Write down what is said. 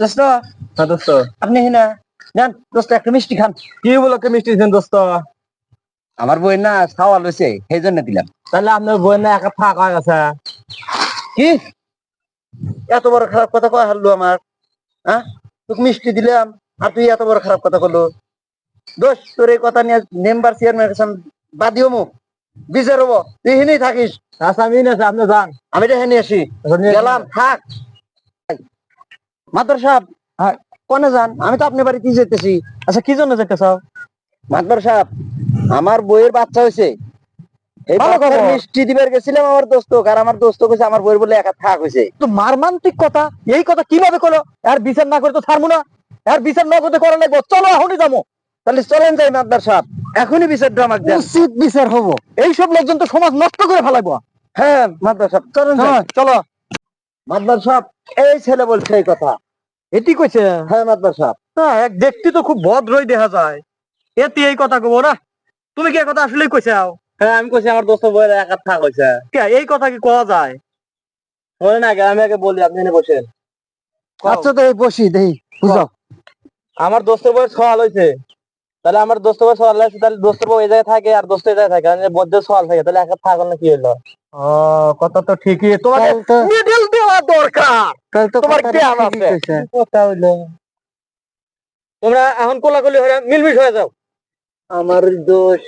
দোস্ত? হ্যাঁ দোস্ত। আপনি হিনা নেন দোস্ত একটা মিষ্টি খান। কি বলো কে মিষ্টি দিচ্ছেন দোস্ত? আমার বই না খাওয়া লইছে সেই জন্য দিলাম। তাহলে আপনার বই না একা ফাঁক হয়ে গেছে? কি? এত বড় খারাপ কথা কয় হারলো আমার হ্যাঁ? তোকে মিষ্টি দিলাম আর তুই এত বড় খারাপ কথা করল। দোষ তোর এই কথা নিয়ে মেম্বার চেয়ারম্যান কাছে বাদিও মুখ বিচার হব। তুই হিনেই থাকিস। আচ্ছা আমি না আপনি যান। আমি রেখে নিয়ে আসি। আচ্ছা, গেলাম থাক। মাদর সাহেব হ্যাঁ। কোনে যান? আমি তো আপনার বাড়িতে যেতেছি আচ্ছা কি জন্য যেতে চাও মাদর সাহেব আমার বইয়ের বাচ্চা হয়েছে এই বাচ্চার মিষ্টি দিবার গেছিলাম আমার দোস্ত আর আমার দোস্ত কইছে আমার বইয়ের বলে একা থাক তো মারমান্তিক কথা এই কথা কীভাবে করল আর বিচার না করে তো না। আর বিচার না করতে করা লাগবো। চলো এখনই যাব তাহলে চলেন যাই মাদর সাহেব এখনই দেন উচিত বিচার হব। এইসব লোকজন তো সমাজ নষ্ট করে ফেলাইবো। হ্যাঁ সাহেব চলেন হ্যাঁ, চলো। সাহেব এই ছেলে বলছে এই কথা। এটি কইছে? হ্যাঁ মাদর সাহেব না এক দেখতে তো খুব ভদ্রই দেখা যায়। এতে এই কথা কব না। তুমি কি এই কথা আসলেই কইছাও হ্যাঁ আমি কইছি আমার দোস্ত বইয়ের একা থাক হইছে কে এই কথা কি কওয়া যায়? বলে না আমি আগে বলি আপনি এনে বসেন। আচ্ছা তো এই বসি দেই বুঝাও আমার দোস্তের বয়স সওয়াল হয়েছে তাহলে আমার দোস্তের বয়স সওয়াল হয়েছে তাহলে দোস্তের বউ এই জায়গায় থাকে আর দোস্ত এই জায়গায় থাকে। আর মধ্যে সওয়াল থাকে তাহলে একা থাকল না কি হলো ও কথা তো ঠিকই। তোমাকে মিডল দেওয়া দরকার। তোমার কি জ্ঞান আছে। কথা হইল। তোমরা এখন কোলাকুলি হয়ে মিলমিশ হয়ে যাও। আমার দোষ।